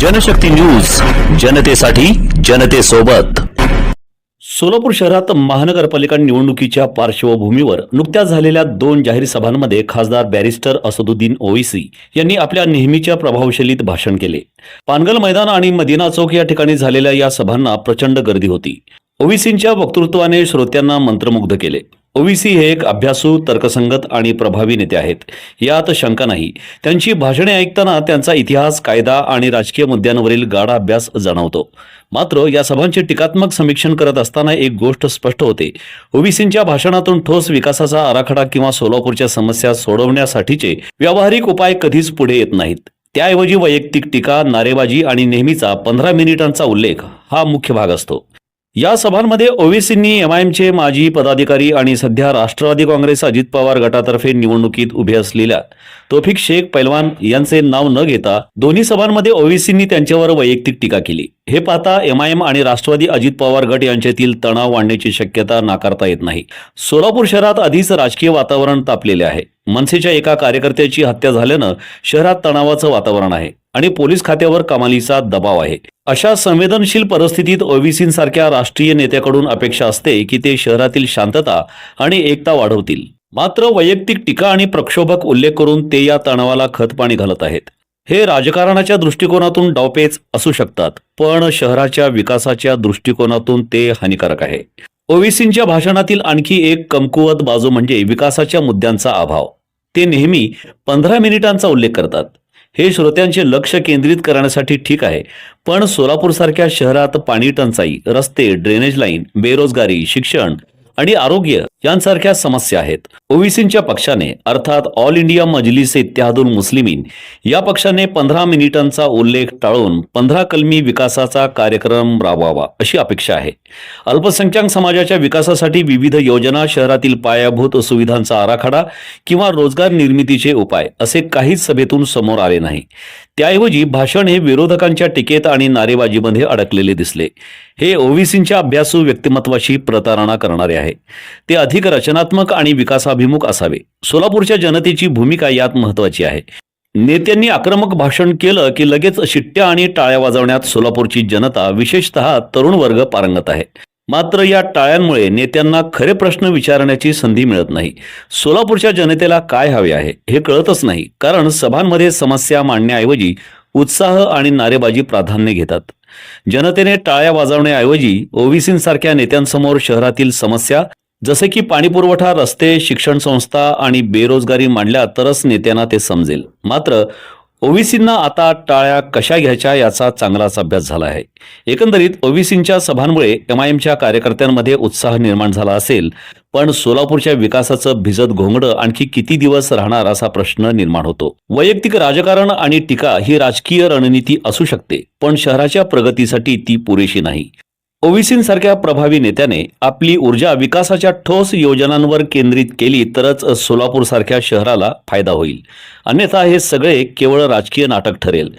Janshakti news जनतेसाठी जनतेसोबत. सोलापूर शहरात महानगरपालिका निवडणुकीच्या पार्श्वभूमीवर नुकत्याच झालेल्या दोन जाहीर सभांमध्ये खासदार बॅरिस्टर असदुद्दीन ओवेसी यांनी आपल्या नेहमीच्या प्रभावशैलीत भाषण केले. पानगल मैदान आणि मदिना चौक या ठिकाणी झालेल्या या सभांना प्रचंड गर्दी होती. ओवीसींच्या वक्तृत्वाने श्रोत्यांना मंत्रमुग्ध केले. ओवीसी हे एक अभ्यासू तर्कसंगत आणि प्रभावी नेते आहेत. यात शंका नाही. त्यांची भाषणे ऐकताना त्यांचा इतिहास कायदा आणि राजकीय मुद्द्यांवरील गाढा अभ्यास जाणवतो. मात्र या सभांचे टीकात्मक समीक्षण करत असताना एक गोष्ट स्पष्ट होते. ओबीसींच्या भाषणातून ठोस विकासाचा आराखडा किंवा सोलापूरच्या समस्या सोडवण्यासाठीचे व्यावहारिक उपाय कधीच पुढे येत नाहीत. त्याऐवजी वैयक्तिक टीका नारेबाजी आणि नेहमीचा पंधरा मिनिटांचा उल्लेख हा मुख्य भाग असतो. या सभांमध्ये ओवेसींनी एमआयएमचे माजी पदाधिकारी आणि सध्या राष्ट्रवादी काँग्रेस अजित पवार गटातर्फे निवडणुकीत उभे असलेल्या तोफिक शेख पैलवान यांचे नाव न घेता दोन्ही सभांमध्ये ओवेसींनी त्यांच्यावर वैयक्तिक टीका केली. हे पाहता एमआयएम आणि राष्ट्रवादी अजित पवार गट यांच्यातील तणाव वाढण्याची शक्यता नाकारता येत नाही. सोलापूर शहरात आधीच राजकीय वातावरण तापलेले आहे. मनसेच्या एका कार्यकर्त्याची हत्या झाल्यानं शहरात तणावाचं वातावरण आहे. आणि पोलीस खात्यावर कमालीचा दबाव आहे. अशा संवेदनशील परिस्थितीत ओबीसींसारख्या राष्ट्रीय नेत्याकडून अपेक्षा असते की ते शहरातील शांतता आणि एकता वाढवतील. मात्र वैयक्तिक टीका आणि प्रक्षोभक उल्लेख करून ते या तणावाला खतपाणी घालत आहेत. हे राजकारणाच्या दृष्टिकोनातून डावपेच असू शकतात पण शहराच्या विकासाच्या दृष्टिकोनातून ते हानिकारक आहे. ओवीसींच्या भाषणातील आणखी एक कमकुवत बाजू म्हणजे विकासाच्या मुद्द्यांचा अभाव. ते नेहमी पंधरा मिनिटांचा उल्लेख करतात. हे श्रोत्यांचे लक्ष केंद्रित करण्यासाठी ठीक आहे. पण सोलापूरसारख्या शहरात पाणी टंचाई रस्ते ड्रेनेज लाईन बेरोजगारी शिक्षण आणि आरोग्य यांसारख्या समस्या आहेत. ओवीसींच्या पक्षाने अर्थात ऑल इंडिया मजलिस इत्यादुल मुस्लिमीन या पक्षाने पंधरा मिनिटांचा उल्लेख टाळून पंधरा कलमी विकासाचा कार्यक्रम राबवावा अशी अपेक्षा आहे. अल्पसंख्याक समाजाच्या विकासासाठी विविध योजना शहरातील पायाभूत सुविधांचा आराखडा किंवा रोजगार निर्मितीचे उपाय असे काहीच सभेतून समोर आले नाही. त्याऐवजी भाषण हे विरोधकांच्या टीकेत आणि नारेबाजीमध्ये अडकलेले दिसले. हे ओवीसींच्या अभ्यासू व्यक्तिमत्वाशी प्रतारणा करणारे आहे. ते अधिक रचनात्मक आणि विकासाभिमुख असावे. सोलापूरच्या जनतेची भूमिका यात महत्वाची आहे. नेत्यांनी आक्रमक भाषण केलं की लगेच शिट्ट्या आणि टाळ्या वाजवण्यात सोलापूरची जनता विशेषतः तरुण वर्ग पारंगत आहे. मात्र या टाळ्यांमुळे नेत्यांना खरे प्रश्न विचारण्याची संधी मिळत नाही. सोलापूरच्या जनतेला काय हवे आहे हे कळतच नाही. कारण सभांमध्ये समस्या मांडण्याऐवजी उत्साह आणि नारेबाजी प्राधान्य घेतात. जनतेने टाळ्या वाजवण्याऐवजी ओबीसींसारख्या नेत्यांसमोर शहरातील समस्या जसे की पाणीपुरवठा रस्ते शिक्षण संस्था आणि बेरोजगारी मांडल्या तरच नेत्यांना ते समजेल. मात्र ओवीसींना आता टाळ्या कशा घ्यायच्या याचा चांगलाच अभ्यास झाला आहे. एकंदरीत ओवीसींच्या सभांमुळे एमआयएमच्या कार्यकर्त्यांमध्ये उत्साह निर्माण झाला असेल पण सोलापूरच्या विकासाचं भिजत घोंगडं आणखी किती दिवस राहणार असा प्रश्न निर्माण होतो. वैयक्तिक राजकारण आणि टीका ही राजकीय रणनीती असू शकते पण शहराच्या प्रगतीसाठी ती पुरेशी नाही. ओवीसींसारख्या प्रभावी नेत्याने आपली ऊर्जा विकासाच्या ठोस योजनांवर केंद्रित केली तरच सोलापूरसारख्या शहराला फायदा होईल. अन्यथा हे सगळे केवळ राजकीय नाटक ठरेल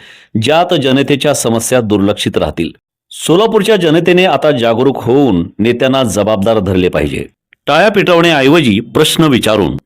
ज्यात जनतेच्या समस्या दुर्लक्षित राहतील. सोलापूरच्या जनतेने आता जागरूक होऊन नेत्यांना जबाबदार धरले पाहिजे. टाळ्या पेटवण्याऐवजी प्रश्न विचारून